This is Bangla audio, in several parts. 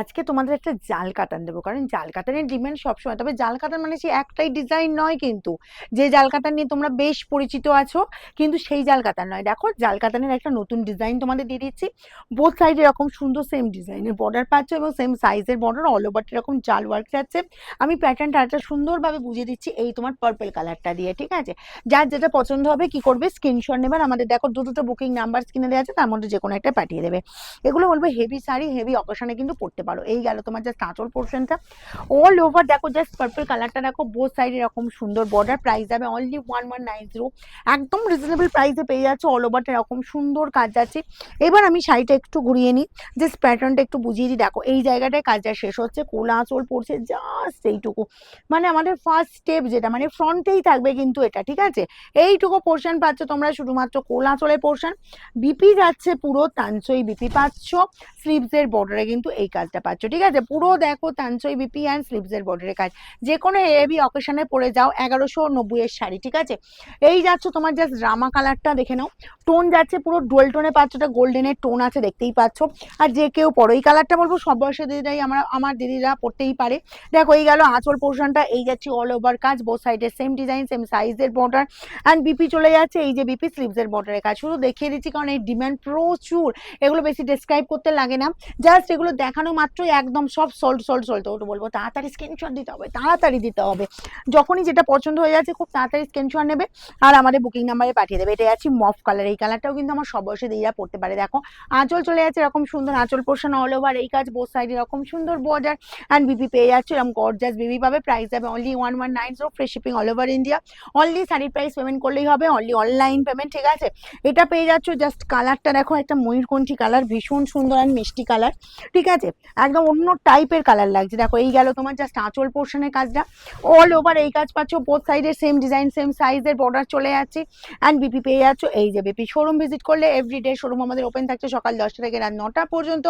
আজকে তোমাদের একটা জাল কাতান দেবো, কারণ জাল কাতানের ডিমান্ড সবসময়, তবে জাল কাতান মানে সেই একটাই ডিজাইন নয় কিন্তু। যে জাল কাতান নিয়ে তোমরা বেশ পরিচিত আছো, কিন্তু সেই জাল কাতান নয়। দেখো, জাল কাতানের একটা নতুন ডিজাইন তোমাদের দিয়ে দিচ্ছি। বোথ সাইড এরকম সুন্দর সেম ডিজাইনের বর্ডার পাচ্ছ এবং সেম সাইজের বর্ডার অল ওভার এরকম জাল ওয়ার্ক যাচ্ছে। আমি প্যাটার্নটা একটা সুন্দরভাবে বুঝিয়ে দিচ্ছি এই তোমার পার্পল কালারটা দিয়ে, ঠিক আছে? যার যেটা পছন্দ হবে কি করবে? স্ক্রিনশট নেবার। আমাদের দেখো দু দুটো বুকিং নাম্বার স্ক্রিনে দেওয়া আছে, তার মধ্যে যে কোনো একটা পাঠিয়ে দেবে। এগুলো বলব হেভি শাড়ি হেভি অকেশনে কিন্তু পড়তে পারো। এই গেল তোমার জাস্ট আঁচল পোর্শনটা অল ওভার দেখো জাস্ট পার্পল কালারটা দেখো বোথ সাইড এরকম সুন্দর। বর্ডার প্রাইস যাবে only one one nine zero একদম রিজনেবল প্রাইসে পেয়ে যাচ্ছে অল ওভারটা এরকম সুন্দর কাজ যাচ্ছে এবার আমি শাড়িটা একটু ঘুরিয়ে নিই। জাস্ট প্যাটার্নটা একটু বুঝিয়ে দিই। দেখো, এই জায়গাটায় কাজটা শেষ হচ্ছে, কোলা আঁচল পড়ছে জাস্ট এইটুকু। মানে আমাদের ফার্স্ট স্টেপ যেটা মানে ফ্রন্টেই থাকবে কিন্তু এটা, ঠিক আছে? এইটুকু পোর্শন পাচ্ছ তোমরা, শুধুমাত্র কোলা আঁচলের পোর্শন বিপি যাচ্ছে পুরো তাঞ্চই বিপি পাচ্ছ। স্লিভসের বর্ডারে কিন্তু এই কাজটা পাচ্ছ ঠিক আছে? পুরো দেখো তাঞ্চই বিপি অ্যান্ড স্লিভস স্লিভসের বর্ডারের কাজ। যে কোনো হেভি অকেশনে পরে যাও এগারোশো নব্বইয়ের শাড়ি ঠিক আছে? এই যাচ্ছ তোমার জাস্ট রামা কালারটা দেখে নাও। টোন যাচ্ছে পুরো ডোয়েল টোনে পাচ্ছ ওটা গোল্ডেনের টোন আছে দেখতেই পাচ্ছ। আর যে কেউ পরো এই কালারটা বলব সব বয়সের দিদিরাই আমরা আমার দিদিরা পড়তেই পারে। দেখো এই গেল আঁচল পোর্শনটা এই যাচ্ছে অল ওভার কাজ বোথ সাইডের সেম ডিজাইন সেম সাইজের বর্ডার অ্যান্ড বিপি চলে যাচ্ছে এই যে বিপি স্লিভস স্লিভসের বর্ডারের কাজ। শুধু দেখিয়ে দিচ্ছি কারণ এই ডিমান্ড প্রচুর। এগুলো বেশি ডেসক্রাইব করতে লাগে না। জাস্ট এগুলো দেখানো মাত্রই একদম সব সল্ট সল্ট সল্ট ওটা বলব। তাড়াতাড়ি স্ক্রিনশট দিতে হবে, তাড়াতাড়ি দিতে হবে। যখনই যেটা পছন্দ হয়ে যাচ্ছে, খুব তাড়াতাড়ি স্ক্রিনশট নেবে আর আমাদের বুকিং নাম্বারে পাঠিয়ে দেবে। এটা যাচ্ছে মফ কালার এই কালারটাও কিন্তু আমার সব বয়সে দিদিরা পড়তে পারে। দেখো, আঁচল চলে যাচ্ছে এরকম সুন্দর আঁচল পোর্শন অল ওভার এই কাজ বোথ সাইড এরকম সুন্দর বর্ডার অ্যান্ড বিপি পেয়ে যাচ্ছে। এরকম গর্জাস বিবি পাবে। প্রাইস যাবে only one one nine zero free shipping all over India only শাড়ির প্রাইস পেমেন্ট করলেই হবে অনলি অনলাইন পেমেন্ট ঠিক আছে? এটা পেয়ে যাচ্ছ জাস্ট কালারটা দেখো, একটা ময়ূরকণ্ঠী কালার ভীষণ সুন্দর অ্যান্ড মিষ্টি কালার ঠিক আছে? একদম অন্য টাইপের কালার লাগছে। দেখো, এই গেল তোমার জাস্ট আঁচল পোর্শনের কাজটা। অল ওভার এই কাজ পাচ্ছ বোথ সাইডের সেম ডিজাইন সেম সাইজের বর্ডার চলে যাচ্ছে। অ্যান্ড বিপি পেয়ে যাচ্ছ, এই যে বিপি শোরুম ভিজিট করলে এভরিডে শোরুম আমাদের ওপেন থাকছে সকাল দশটা থেকে রাত নটা পর্যন্ত।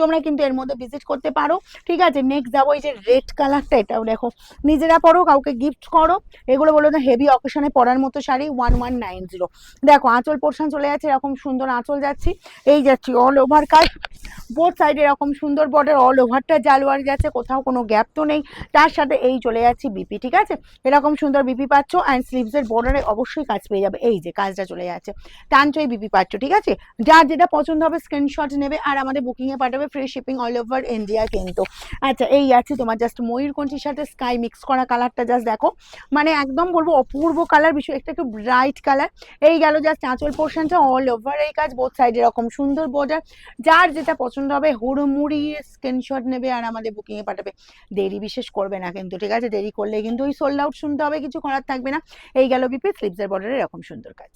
তোমরা কিন্তু এর মধ্যে ভিজিট করতে পারো। ঠিক আছে নেক্সট যাব এই যে রেড কালারটা এটাও দেখো। নিজেরা পরো, কাউকে গিফট করো। এগুলো বলো না হেভি অকেশনে পরার মতো sari one one nine zero দেখো, আঁচল পোর্শন চলে যাচ্ছে, এরকম সুন্দর আঁচল যাচ্ছি। এই যাচ্ছি অল ওভার কাজ। বোথ সাইডে এরকম সুন্দর বর্ডার অল ওভারটা জালওয়ার যাচ্ছে কোথাও কোনো গ্যাপ তো নেই। তার সাথে এই চলে যাচ্ছি বিপি ঠিক আছে? এরকম সুন্দর বিপি পাচ্ছ অ্যান্ড স্লিভসের বর্ডারে অবশ্যই কাজ পেয়ে যাবে। এই যে কাজটা চলে যাচ্ছে। টানচই বিপি পাচ্ছ, ঠিক আছে? যার যেটা পছন্দ হবে স্ক্রিনশট নেবে আর আমাদের বুকিংয়ে পাঠাবে free shipping all over India কিন্তু। আচ্ছা এই আছে তোমার জাস্ট ময়ূরকণ্ঠীর সাথে স্কাই মিক্স করা কালারটা জাস্ট দেখো। মানে একদম বলব অপূর্ব কালার বিষয় একটা একটু ব্রাইট কালার এই গেল জাস্ট আঁচল পোর্শনটা অল ওভার এই কাজ বোথ সাইড এরকম সুন্দর বর্ডার যার যেটা পছন্দ হবে, হুড়মুড়িয়ে স্ক্রিনশট নেবে আর আমাদের বুকিংয়ে পাঠাবে। দেরি বিশেষ করবে না কিন্তু, ঠিক আছে? দেরি করলে কিন্তু ওই সোল্ড আউট শুনতে হবে, কিছু করার থাকবে না। এই গেল বিপি স্লিপসের বর্ডারে এরকম সুন্দর কাজ।